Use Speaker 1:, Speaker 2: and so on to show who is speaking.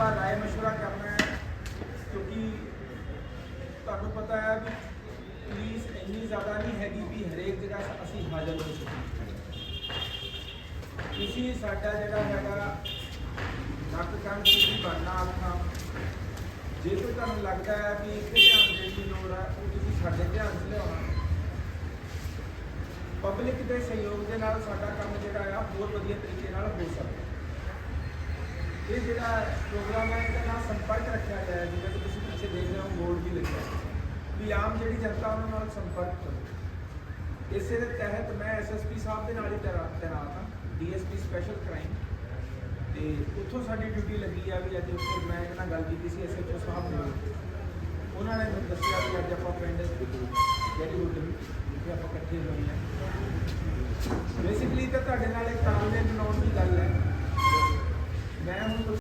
Speaker 1: ਆਪਾਂ ਰਾਏ ਮਸ਼ਵਰਾ ਕਰਨਾ ਹੈ। ਕਿਉਂਕਿ ਤੁਹਾਨੂੰ ਪਤਾ ਹੈ ਵੀ ਪੁਲਿਸ ਇੰਨੀ ਜ਼ਿਆਦਾ ਨਹੀਂ ਹੈਗੀ ਵੀ ਹਰੇਕ ਜਗ੍ਹਾ ਅਸੀਂ ਹਾਜ਼ਰ ਹੋ ਸਕੀਏ ਤੁਸੀਂ ਸਾਡਾ ਜਿਹੜਾ ਹੈਗਾ ਨੱਕ ਕੰਨ ਤੁਸੀਂ ਬਣਨਾ ਆਪਣਾ ਜੇ ਕੋਈ ਤੁਹਾਨੂੰ ਲੱਗਦਾ ਹੈ ਵੀ ਇੱਥੇ ਧਿਆਨ ਦੇਣ ਦੀ ਲੋੜ ਹੈ, ਉਹ ਤੁਸੀਂ ਸਾਡੇ ਧਿਆਨ 'ਚ ਲਿਆਉਣਾ। ਪਬਲਿਕ ਦੇ ਸਹਿਯੋਗ ਦੇ ਨਾਲ ਸਾਡਾ ਕੰਮ ਜਿਹੜਾ ਆ ਹੋਰ ਵਧੀਆ ਤਰੀਕੇ ਨਾਲ ਹੋ ਸਕਦਾ। ਇਹ ਜਿਹੜਾ ਪ੍ਰੋਗਰਾਮ ਹੈ, ਇਹਦਾ ਨਾਲ ਸੰਪਰਕ ਰੱਖਿਆ ਗਿਆ ਹੈ, ਜਿਵੇਂ ਕਿ ਤੁਸੀਂ ਪਿੱਛੇ ਦੇਖ ਰਹੇ ਹੋ, ਬੋਰਡ ਵੀ ਲਿਖਿਆ ਵੀ ਆਮ ਜਿਹੜੀ ਜਨਤਾ ਉਹਨਾਂ ਨਾਲ ਸੰਪਰਕ ਕਰੋ। ਇਸੇ ਦੇ ਤਹਿਤ ਮੈਂ ਐਸਐਸਪੀ ਸਾਹਿਬ ਦੇ ਨਾਲ ਹੀ ਤੈਨਾ- ਤੈਨਾਤ ਹਾਂ। DSP special crime. ਤੇ ਉੱਥੋਂ ਸਾਡੀ ਡਿਊਟੀ ਲੱਗੀ ਆ ਵੀ ਅੱਜ ਉੱਥੇ ਮੈਂ ਇਹਨਾਂ ਨਾਲ ਗੱਲ ਕੀਤੀ ਸੀ ਐਸਐਚਓ ਸਾਹਿਬ ਨਾਲ। ਉਹਨਾਂ ਨੇ ਮੈਨੂੰ ਦੱਸਿਆ ਵੀ ਅੱਜ ਆਪਾਂ ਪਿੰਡ ਜਿਹੜੀ ਹੁੱਡ ਜਿੱਥੇ ਆਪਾਂ ਇਕੱਠੇ ਹੋਏ ਹਾਂ। ਬੇਸਿਕਲੀ ਤਾਂ ਤੁਹਾਡੇ ਨਾਲ ਇੱਕ